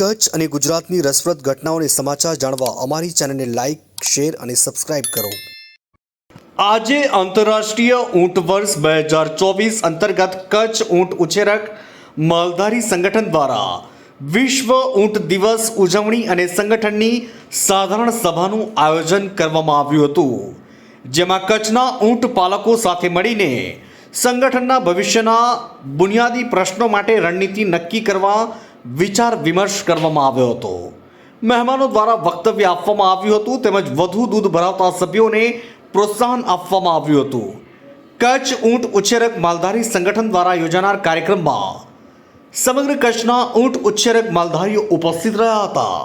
કચ્છ અને ગુજરાતની રસપ્રદ ઘટનાઓને સમાચાર જાણવા અમારી ચેનલને લાઇક શેર અને સબસ્ક્રાઇબ કરો. આજે આંતરરાષ્ટ્રીય ઊંટ વર્ષ બે હજાર ચોવીસ અંતર્ગત કચ્છ ઊંટ ઉછેરક માલધારી સંગઠન દ્વારા વિશ્વ ઊંટ દિવસ ઉજવણી અને સંગઠનની સાધારણ સભાનું આયોજન કરવામાં આવ્યું હતું. જેમાં કચ્છના ઊંટ પાલકો સાથે મળીને સંગઠનના ભવિષ્યના બુનિયાદી પ્રશ્નો માટે રણનીતિ નક્કી કરવા વિચાર વિમર્શ કરવામાં આવ્યો હતો. મહેમાનો દ્વારા વક્તવ્ય આપવામાં આવ્યું હતું તેમજ વધુ દૂધ ભરાવતા સભ્યોને પ્રોત્સાહન આપવામાં આવ્યું હતું. કચ્છ ઊંટ ઉછેરક માલધારી સંગઠન દ્વારા યોજાનાર કાર્યક્રમમાં સમગ્ર કચ્છના ઊંટ ઉછેરક માલધારીઓ ઉપસ્થિત રહ્યા હતા.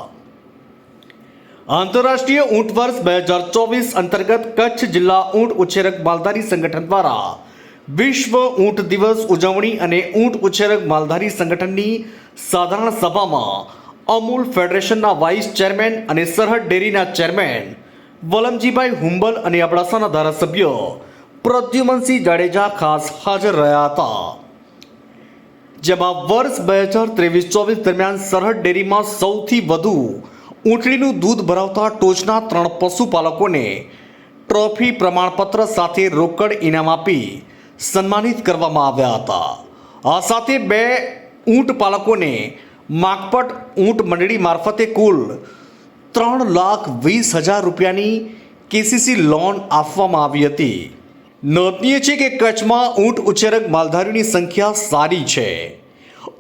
આંતરરાષ્ટ્રીય ઊંટ વર્ષ બે હજાર ચોવીસ અંતર્ગત કચ્છ જિલ્લા ઊંટ ઉછેરક માલધારી સંગઠન દ્વારા વિશ્વ ઊંટ દિવસ ઉજવણી અને ઊંટ ઉછેરક માલધારી સંગઠનની સાધારણ સભામાં અમૂલ ફેડરેશનના વાઇસ ચેરમેન અને સરહદ ડેરીના ચેરમેન વલમજીભાઈ હુંબલ અને અબડાસાના ધારાસભ્ય પ્રદ્યુમનસિંહ જાડેજા ખાસ હાજર રહ્યા હતા. જેમાં વર્ષ બે હજાર ત્રેવીસ ચોવીસ દરમિયાન સરહદ ડેરીમાં સૌથી વધુ ઊંટડીનું દૂધ ભરાવતા ટોચના ત્રણ પશુપાલકોને ટ્રોફી પ્રમાણપત્ર સાથે રોકડ ઇનામ આપી સન્માનિત કરવામાં આવ્યા હતા. આ સાથે બે ઊંટ પાલકોને માકપટ ઊંટ મંડળી મારફતે કુલ ત્રણ લાખ વીસ હજાર રૂપિયાની કેસીસી લોન આપવામાં આવી હતી. નોંધનીય છે કે કચ્છમાં ઊંટ ઉછેરક માલધારીઓની સંખ્યા સારી છે.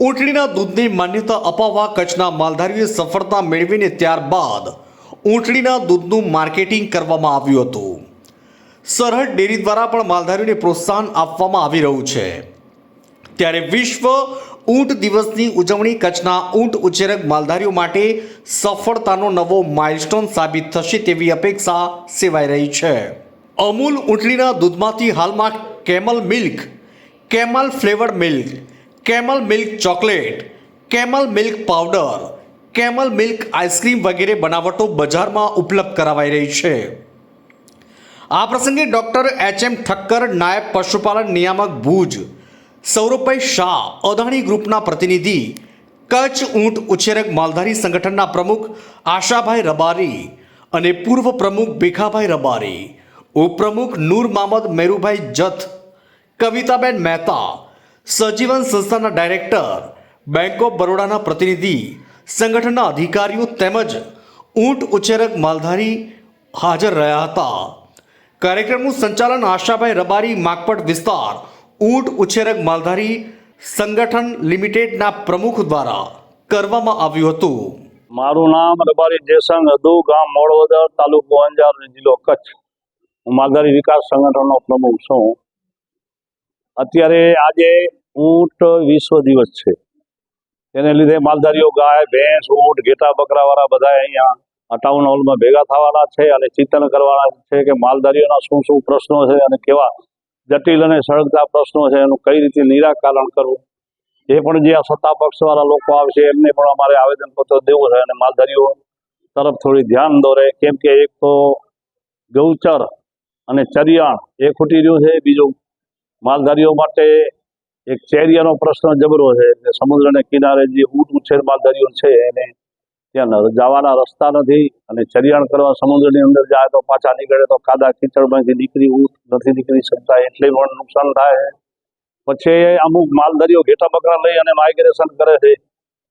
ઊંટડીના દૂધને માન્યતા અપાવવા કચ્છના માલધારીઓએ સફળતા મેળવીને ત્યારબાદ ઊંટડીના દૂધનું માર્કેટિંગ કરવામાં આવ્યું હતું. સરહદ ડેરી દ્વારા પણ માલધારીઓને પ્રોત્સાહન આપવામાં આવી રહ્યું છે. ત્યારે વિશ્વ ઊંટ દિવસની ઉજવણી કચ્છના ઊંટ ઉછેરક માલધારીઓ માટે સફળતાનો નવો માઇલસ્ટોન સાબિત થશે તેવી અપેક્ષા સેવાઈ રહી છે. અમૂલ ઊંટલીના દૂધમાંથી હાલમાં camel milk, camel flavoured milk, camel milk chocolate, camel milk powder, camel milk ice cream વગેરે બનાવટો બજારમાં ઉપલબ્ધ કરાવાઈ રહી છે. આ પ્રસંગે ડૉક્ટર એચ એમ ઠક્કર, નાયબ પશુપાલન નિયામક ભુજ, સૌરભભાઈ શાહ, અદાણી ગ્રુપના પ્રતિનિધિ, કચ્છ ઊંટ ઉછેરક માલધારી સંગઠનના પ્રમુખ આશાભાઈ રબારી અને પૂર્વ પ્રમુખ ભીખાભાઈ રબારી, ઉપપ્રમુખ નૂર મામદ મેરુભાઈ જથ, કવિતાબેન મહેતા, સજીવન સંસ્થાના ડાયરેક્ટર, બેંક ઓફ બરોડાના પ્રતિનિધિ, સંગઠનના અધિકારીઓ તેમજ ઊંટ ઉછેરક માલધારી હાજર રહ્યા હતા. કાર્યક્રમનું સંચાલન આશાભાઈ રબારી, માકપટ વિસ્તાર, ઊંટ ઉછેરક માલધારી સંગઠન લિમિટેડના પ્રમુખ દ્વારા કરવામાં આવ્યું હતું. મારું નામ રબારી જયસંગ અદુ ગામ મોડવદર તાલુકો અંજાર, જિલ્લો કચ્છ. હું માલધારી વિકાસ સંગઠનનો પ્રમુખ છું. અત્યારે આજે ઊંટ વિશ્વ દિવસ છે. તેને લીધે માલધારીઓ ગાય, ભેંસ, ઊંટ, ઘેટા, બકરાવાળા બધા અહીંયા આ ટાઉન હોલમાં ભેગા થવાના છે અને ચિંતન કરવાના છે કે માલધારીઓના શું શું પ્રશ્નો છે અને કેવા જટિલ અને સળગતા પ્રશ્નો છે, એનું કઈ રીતે નિરાકરણ કરવું? એ પણ જે આ સત્તા પક્ષવાળા લોકો આવશે એમને પણ અમારે આવેદનપત્ર દેવું છે અને માલધારીઓ તરફ થોડી ધ્યાન દોરે. કેમ કે એક તો ગૌચર અને ચરિયાણ એ ખૂટી રહ્યું છે. બીજું, માલધારીઓ માટે એક ચેરિયાનો પ્રશ્ન જબરો છે. સમુદ્રને કિનારે જે ઊંટ ઉછેર માલધારીઓ છે, એને ત્યાં જવાના રસ્તા નથી અને ચરિયાણ કરવા સમુદ્રની અંદર જાય તો પાછા નીકળે તો કાદા કીચડમાંથી નીકળી ઊંટ નથી નીકળી શકતા, એટલે પણ નુકસાન થાય પછી અમુક માલધારીઓ ઘેટા બકરા લઈ અને માઇગ્રેશન કરે છે.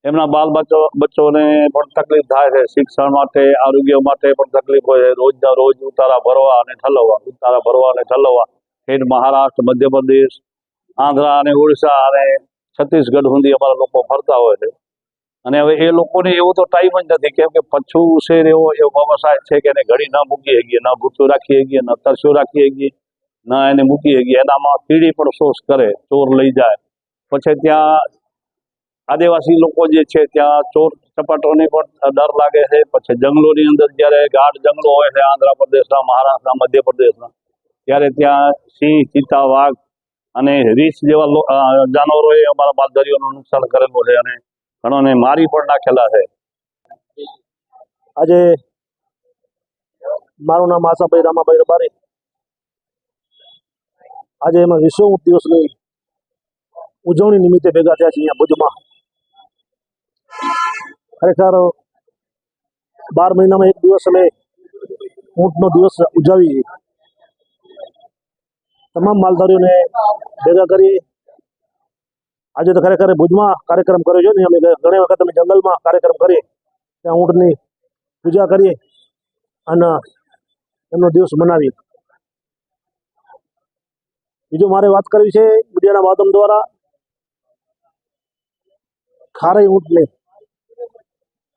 એમના બાલ બચ્ચો, બચ્ચોને પણ તકલીફ થાય છે. શિક્ષણ માટે, આરોગ્ય માટે પણ તકલીફ હોય છે. રોજના રોજ ઉતારા ભરવા અને ઠલવવા, ઉતારા ભરવા અને ઠલવવા. ઠેઠ મહારાષ્ટ્ર, મધ્યપ્રદેશ, આંધ્રા અને ઓડિશા અને છત્તીસગઢ સુધી અમારા લોકો ફરતા હોય છે. અને હવે એ લોકોને એવો તો ટાઈમ જ નથી. કેમ કે પછું શેર એવો એવો વ્યવસાય છે કે એને ઘડી ન મૂકી શકીએ, ન ભૂખ્યું રાખી શકીએ, ન તરસ્યું રાખી શકીએ, ન એને મૂકી શકીએ. એનામાં કીડી પણ શોષ કરે, ચોર લઈ જાય. પછી ત્યાં આદિવાસી લોકો જે છે, ત્યાં ચોર ચપાટોને પણ ડર લાગે છે. પછી જંગલોની અંદર જ્યારે ગાઢ જંગલો હોય છે આંધ્રપ્રદેશના મહારાષ્ટ્રના, મધ્યપ્રદેશના, ત્યારે ત્યાં સિંહ, ચિત્તા, વાઘ અને રીસ જેવા જાનવરોએ અમારા માલધારીઓનું નુકસાન કરેલું છે અને ઘણોને મારી પણ નાખેલા છે. આજે મારું નામ આશાભાઈ રામાભાઈ રબારી. આજે એમાં વિશ્વ ઊંટ દિવસની ઉજવણી નિમિત્તે ભેગા થયા છે અહીંયા ભુજમાં. ખરેખર બાર મહિનામાં એક દિવસ અમે ઊંટનો દિવસ ઉજવીએ તમામ માલધારીઓને ભેગા કરી આજે તો ખરેખર ભુજમાં કાર્યક્રમ કર્યો છે ને, અમે ઘણી વખત અમે જંગલમાં કાર્યક્રમ કરીએ, ત્યાં ઊંટની પૂજા કરીએ અને એમનો દિવસ મનાવીએ. બીજું મારે વાત કરવી છે મીડિયાના માધ્યમ દ્વારા. ખારાઈ ઊંટને.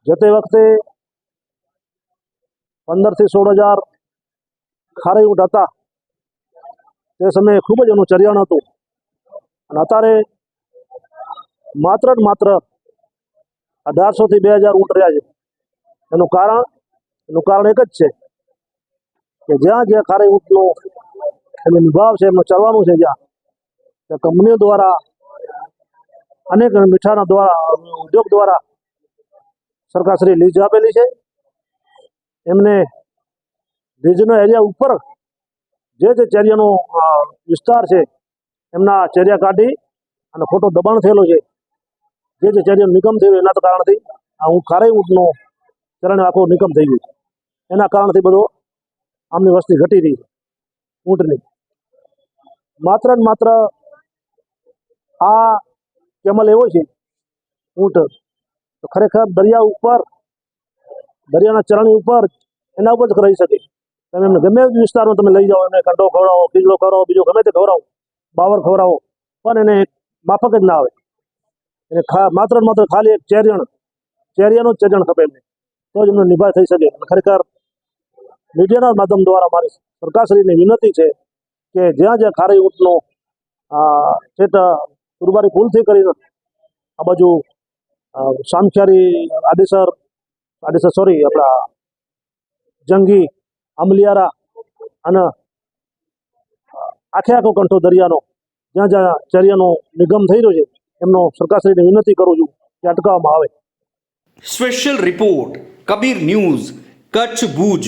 જે તે વખતે પંદરથી સોળ હજાર ખારાઈ ઊંટ હતા. તે સમયે ખૂબ જ એનું ચરિયાણ હતું. અને અત્યારે માત્ર ને માત્ર અઢારસોથી બે હજાર ઊંટ રહ્યા છે. એનું કારણ એનું કારણ એક જ છે કે જ્યાં જ્યાં ખારી ઊંટનો એનો નિભાવ છે એમનું ચડવાનું છે જ્યાં ત્યાં કંપનીઓ દ્વારા અનેક મીઠાના દ્વારા, ઉદ્યોગ દ્વારા સરકારશ્રી લીઝ આપેલી છે. એમને લીઝના એરિયા ઉપર જે જે ચેરિયાનો વિસ્તાર છે, એમના ચેરિયા કાઢી અને ખોટો દબાણ થયેલો છે. જે જે ચેરિયાનો નિગમ થયો એના કારણથી આ હું ખારાઈ ઊંટનો ચરણ આખો નિગમ થઈ ગયું એના કારણથી બધો આમની વસ્તી ઘટી રહી ઊંટની. માત્ર ને માત્ર આ કેમલ એવો છે, ઊંટ, તો ખરેખર દરિયા ઉપર, દરિયાના ચરણી ઉપર એના ઉપર જ રહી શકે. તમે એમને ગમે એ વિસ્તારમાં તમે લઈ જાઓ, એમને કંડો ખવડાવો કિલ્લો ખવડાવો, બીજો ગમે તે ખવડાવો બાવર ખવડાવો, પણ એને માફક જ ના આવે. એને માત્ર માત્ર ખાલી એક ચેરિયણ, ચેરિયાનું ચેરિયણ ખપે એમને. તો જ એમનો નિભાવ થઈ શકે. ખરેખર મીડિયાના માધ્યમ દ્વારા મારી સરકારશ્રીની વિનંતી છે કે જ્યાં જ્યાં ખારી ઊંટનો છેટ ઉર્વારી પુલથી કરીને આ બાજુ શામખ્યારી આદેસર આદેસર સોરી આપણા જંગી, અમલિયારા અને આખે આખો કંઠો દરિયાનો, જ્યાં જ્યાં ચરિયાનો નિગમ થઈ રહ્યો છે એમનો સરકારશ્રીને વિનંતી કરું છું કે અટકાવવામાં આવે. Special report Kabir news Kutch Bhuj